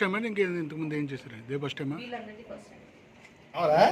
Time అని ఇంకేం ఇంతకుముందు ఏం చేశారు? ఇదే ఫస్ట్ టైమా టైం అవునా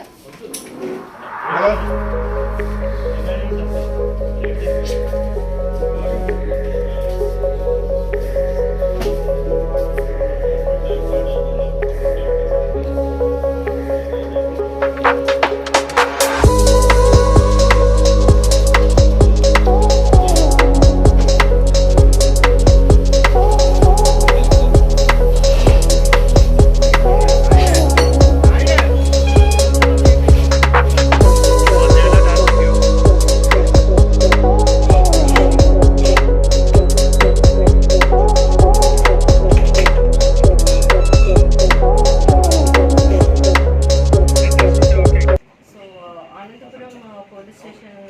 స్టేషన్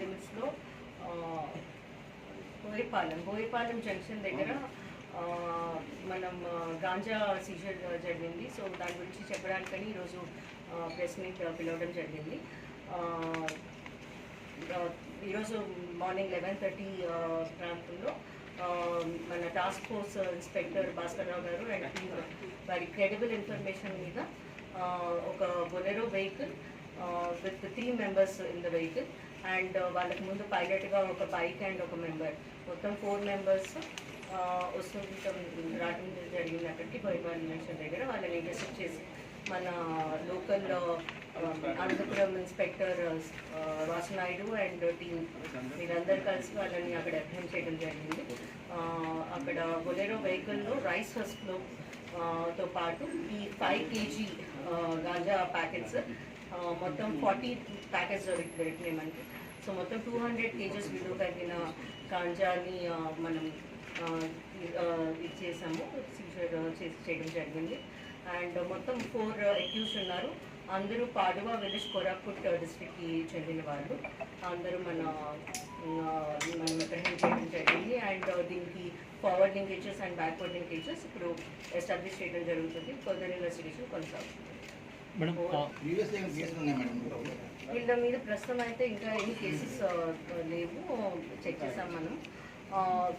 లిమిట్స్లో బోయపాలెం బోయపాలెం జంక్షన్ దగ్గర uh, మనం uh, గాంజా సీజర్ uh, జరిగింది. సో దాని గురించి చెప్పడానికని ఈరోజు ప్రెస్ మీట్ పిలవడం జరిగింది. ఈరోజు మార్నింగ్ లెవెన్ థర్టీ ప్రాంతంలో మన టాస్క్ ఫోర్స్ ఇన్స్పెక్టర్ భాస్కర్రావు గారు అండ్ వారి క్రెడిబుల్ ఇన్ఫర్మేషన్ మీద ఒక Bolero vehicle with three members in the vehicle and వాళ్ళకి ముందు పైలట్గా ఒక బైక్ అండ్ ఒక మెంబర్ మొత్తం ఫోర్ మెంబర్స్ వస్తుంది రావడం జరిగింది అక్కడికి బోయివాల్ మెన్షన్ దగ్గర వాళ్ళని ఇంటర్సెప్ట్ చేసి మన local Anantapuram inspector Vasu Naidu and team వీరందరూ కలిసి వాళ్ళని అక్కడ అటెండ్ చేయడం జరిగింది. Uh, అక్కడ బొలెరో వెహికల్లో రైస్ ఫస్ట్లో తో పాటు ఈ ఫైవ్ కేజీ గాంజా ప్యాకెట్స్ మొత్తం ఫార్టీ ప్యాకెట్స్ దొరికి మనకి సో మొత్తం టూ హండ్రెడ్ కేజెస్ విలువ కలిగిన కాంజాని మనం ఆ, ఇది చేసాము సీజర్ చేసి చేయడం జరిగింది. అండ్ మొత్తం ఫోర్ అక్యూస్ ఉన్నారు. అందరూ పాడువా విలేజ్ కోరాపుట్ డిస్ట్రిక్ట్కి చెందిన వాళ్ళు. అందరూ మన మనం అప్రహెండ్ చేయడం జరిగింది. అండ్ దీనికి forward linkages and backward linkages ఇప్పుడు ఎస్టాబ్లిష్ చేయడం జరుగుతుంది. ఫర్దర్ ఇన్వెస్టిగేషన్ కొనసాగుతుంది. మేడం వీళ్ళ మీద ప్రస్తుతం అయితే ఇంకా ఎన్ని కేసెస్ లేవు. చెక్ చేసాం మనం.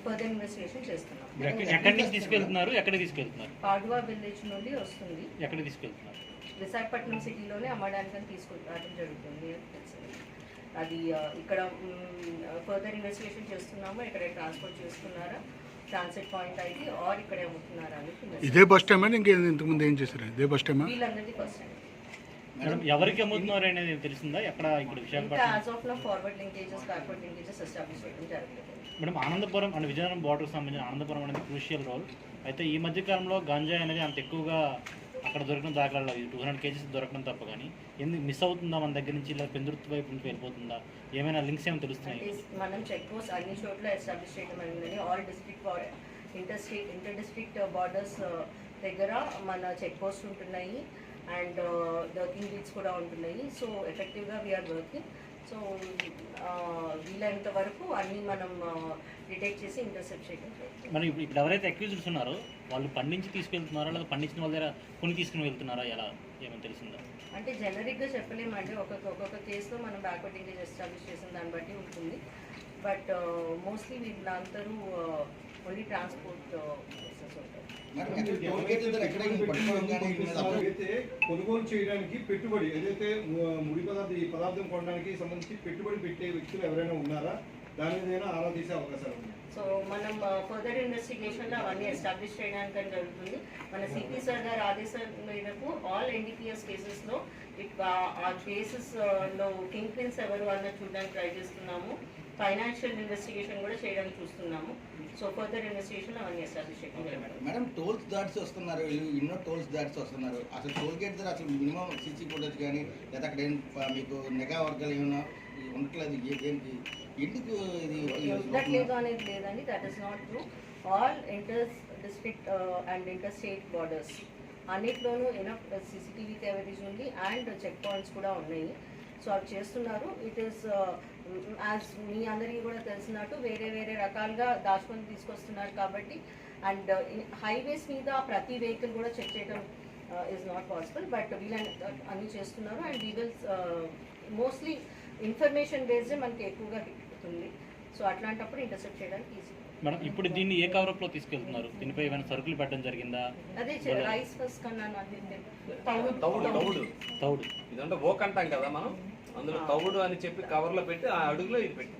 ఫర్దర్ ఇన్వెస్టిగేషన్ చేస్తున్నాం. ఎక్క- ఎక్కడి నుంచి తీసుకెళ్తున్నారు? తీసుకెళ్తున్నారు? పాడువా విలేజ్ నుండి వస్తుంది. ఎక్కడికి తీసుకెళ్తున్నారు? విశాఖపట్నం సిటీలోనే అమ్మడానికి తీసుకురావడం జరుగుతుంది అని తెలిసింది అది ఇక్కడ ఫర్దర్ ఇన్వెస్టిగేషన్ చేస్తున్నాము? ఇక్కడ ట్రాన్స్పోర్ట్ చేస్తున్నారా? ట్రాన్సిట్ పాయింట్ అయితే ఆర్ ఇక్కడే అమ్ముతున్నారా అని investigate- ఇదే ఫస్ట్ టైం అని ఇంకేం ఇంతకుముందు ఏం చేశారు? ఇదే ఫస్ట్ టైమా వీళ్ళందరిది ఫస్ట్ టైం మేడం ఎవరికి అమ్ముతున్నారు అనేది తెలిసిందా? ఎక్కడ ఇంకా Visakhapatnam forward linkages backward linkages establish చేయడం జరగలేదు మేడం ఆనందపురం అండ్ విజయనగరం బార్డర్కి సంబంధించిన ఆనందపురం అనేది క్రూషియల్ రోల్ అయితే ఈ మధ్య కాలంలో గంజాయి అనేది అంత ఎక్కువగా అక్కడ దొరికిన దాఖలాలు టూ హండ్రెడ్ కేజీస్ దొరకడం తప్ప కానీ ఎందుకు మిస్ అవుతుందా మన దగ్గర నుంచి ఇలా పెందుర్తి వైపు నుంచి వెళ్ళిపోతుందా? ఏమైనా లింక్స్ ఏమైనా తెలుస్తున్నాయి? మనం చెక్ పోస్ట్ అన్ని చోట్ల ఎస్టాబ్లిష్ చేయడం అయిందని all district inter state inter district borders దగ్గర మన చెక్ పోస్ట్ ఉంటున్నాయి. అండ్ డర్కింగ్ బీట్స్ కూడా ఉంటున్నాయి. సో ఎఫెక్టివ్గా వీఆర్ వర్కింగ్ సో వీలైనంత వరకు అన్నీ మనం డిటెక్ట్ చేసి ఇంటర్సెప్ట్. మరి ఇప్పుడు ఎవరైతే అక్యూజ్డ్స్ ఉన్నారో వాళ్ళు పండించి తీసుకెళ్తున్నారా? లేదా పండించిన వాళ్ళ దగ్గర కొని తీసుకుని వెళ్తున్నారా? ఎలా? ఏమైనా తెలిసిందా? అంటే జనరిక్గా చెప్పలేమంటే ఒక్కొక్క ఒక్కొక్క కేసులో మనం బ్యాక్వర్డ్ ఇంకేజ్ ఎస్టాబ్లిష్ చేసిన దాన్ని బట్టి ఉంటుంది. బట్ మోస్ట్లీ వీళ్ళందరూ ఓన్లీ ట్రాన్స్పోర్ట్ అయితే కొనుగోలు చేయడానికి పెట్టుబడి ఏదైతే ముడి పదార్థం ఈ పదార్థం కొనడానికి సంబంధించి పెట్టుబడి పెట్టే వ్యక్తులు ఎవరైనా ఉన్నారా? దాని మీద ఆరా తీసే అవకాశాలు ఉన్నాయి. సో మనం ఫర్దర్ ఇన్వెస్టిగేషన్లో అవన్నీ ఎస్టాబ్లిష్ చేయడానికి జరుగుతుంది. మన సిపి సార్ గారి ఆదేశాల మేరకు ఆల్ ఎన్డీపీఎస్ కేసెస్లో ఆ కేసెస్లో కింగ్ పిన్స్ ఎవరు అన్నది చూడడానికి ట్రై చేస్తున్నాము. ఫైనాన్షియల్ ఇన్వెస్టిగేషన్ కూడా చేయడానికి చూస్తున్నాము. సో ఫర్దర్ ఇన్వెస్టిగేషన్ అవన్నీ ఎస్టాబ్లిష్ చేయడం మేడం టోల్స్ దాట్స్ వస్తున్నారు. ఎన్నో టోల్స్ దాట్స్ వస్తున్నారు. అసలు టోల్ గేట్ దగ్గర అసలు మినిమం సీసీ ఫుటేజ్ కానీ లేదా అక్కడ మీకు నిఘా వర్గాలు ఏమైనా ఉండట్లేదు. దేనికి ఎందుకు ఇది ఉండట్లేదు అనేది లేదండి. That is not true all inter district and inter state borders అన్నిట్లోనూ ఎనఫ్ సీసీటీవీ కెమెరీస్ ఉంది అండ్ చెక్ పాయింట్స్ కూడా ఉన్నాయి. సో అవి చేస్తున్నారు. ఇట్ ఈస్ యాజ్ మీ అందరికీ కూడా తెలిసినట్టు వేరే వేరే రకాలుగా దాచుకొని తీసుకొస్తున్నారు కాబట్టి అండ్ హైవేస్ మీద ప్రతి వెహికల్ కూడా చెక్ చేయడం ఈజ్ నాట్ పాసిబుల్ బట్ వీళ్ళని అన్ని చేస్తున్నారు. And we will mostly information based మనకి ఎక్కువగా హిట్ అవుతుంది. సో అట్లాంటప్పుడు ఇంటర్సెప్ట్ చేయడానికి ఈజీ. మేడం ఇప్పుడు దీన్ని ఏ కవరప్లో తీసుకెళ్తున్నారు? దీనిపై ఏమైనా సరుకులు పెట్టడం జరిగిందా? అదే రైస్ ఫస్ట్ కన్నా నాకు తౌడు తౌడు తౌడు. ఇదంటే ఓక్ అంటాం కదా మనం. అందులో తౌడు అని చెప్పి కవర్లో పెట్టి ఆ అడుగులో ఇది పెట్టి.